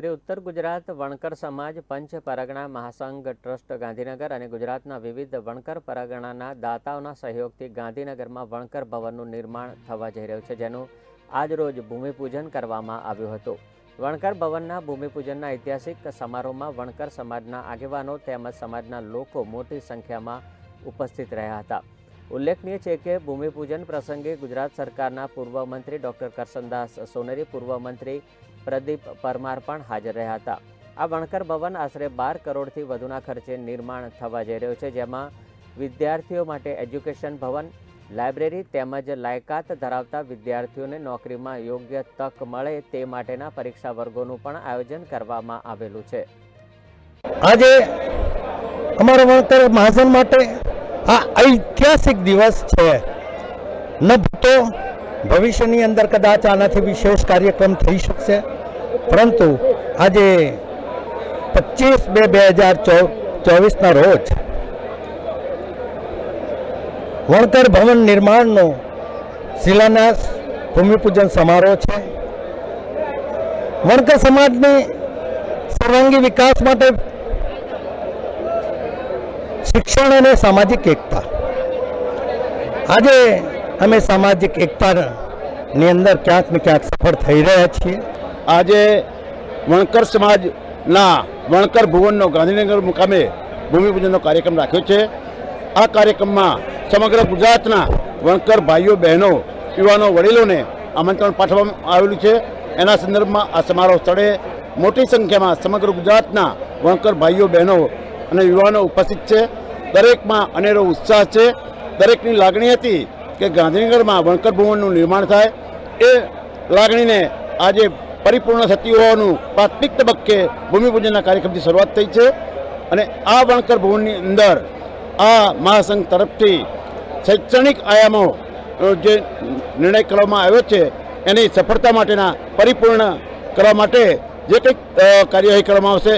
શ્રી ઉત્તર ગુજરાત વણકર સમાજ, પંચ પરગણા મહાસંઘ, ટ્રસ્ટ ગાંધીનગર અને ગુજરાતના વિવિધ વણકર પરગણાના દાતાઓના સહયોગથી ગાંધીનગરમાં વણકર ભવનનું નિર્માણ થવા જઈ રહ્યું છે, જેનું આજરોજ ભૂમિપૂજન કરવામાં આવ્યું હતું. વણકર ભવનના ભૂમિપૂજનના ઐતિહાસિક સમારોહમાં વણકર સમાજના આગેવાનો તેમજ સમાજના લોકો મોટી સંખ્યામાં ઉપસ્થિત રહ્યા હતા. ઉલ્લેખનીય છે કે ભૂમિપૂજન પ્રસંગે ગુજરાત સરકારના પૂર્વ મંત્રી ડૉક્ટર કરસનદાસ સોનેરી, પૂર્વ મંત્રી પ્રદીપ પરમાર પણ હાજર રહ્યા હતા. આ વણકર ભવન આશરે બાર કરોડથી વધુના ખર્ચે નિર્માણ થવા જઈ રહ્યું છે, જેમાં વિદ્યાર્થીઓ માટે એજ્યુકેશન ભવન, લાઇબ્રેરી તેમજ લાયકાત ધરાવતા વિદ્યાર્થીઓને નોકરીમાં યોગ્ય તક મળે તે માટેના પરીક્ષા વર્ગોનું પણ આયોજન કરવામાં આવેલું છે. આજે અમારા વણકર મહાજન માટે આ ઐતિહાસિક દિવસ છે. ન તો ભવિષ્યની અંદર કદાચ આનાથી વિશેષ કાર્યક્રમ થઈ શકશે. પરંતુ આજે પચીસ બે બે હજાર ચોવીસના રોજ વણકર ભવન નિર્માણનો શિલાન્યાસ, ભૂમિપૂજન સમારોહ છે. વણકર સમાજની સર્વાંગી વિકાસ માટે શિક્ષણ અને સામાજિક એકતા. આજે અમે સામાજિક એકતાની અંદર ક્યાંક ને ક્યાંક સફળ થઈ રહ્યા છીએ. આજે વણકર સમાજના વણકર ભુવનનો ગાંધીનગર મુકામે ભૂમિપૂજનનો કાર્યક્રમ રાખ્યો છે. આ કાર્યક્રમમાં સમગ્ર ગુજરાતના વણકર ભાઈઓ, બહેનો, યુવાનો, વડીલોને આમંત્રણ પાઠવવામાં આવેલું છે. એના સંદર્ભમાં આ સમારોહ સ્થળે મોટી સંખ્યામાં સમગ્ર ગુજરાતના વણકર ભાઈઓ, બહેનો અને યુવાનો ઉપસ્થિત છે. દરેકમાં અનેરો ઉત્સાહ છે. દરેકની લાગણી હતી કે ગાંધીનગરમાં વણકર ભવનનું નિર્માણ થાય. એ લાગણીને આજે પરિપૂર્ણ થતી હોવાનું પ્રાથમિક તબક્કે ભૂમિપૂજનના કાર્યક્રમથી શરૂઆત થઈ છે. અને આ વણકર ભવનની અંદર આ મહાસંઘ તરફથી શૈક્ષણિક આયામો જે નિર્ણય કરવામાં આવ્યો છે, એની સફળતા માટેના પરિપૂર્ણ કરવા માટે જે કંઈક કાર્યવાહી કરવામાં આવશે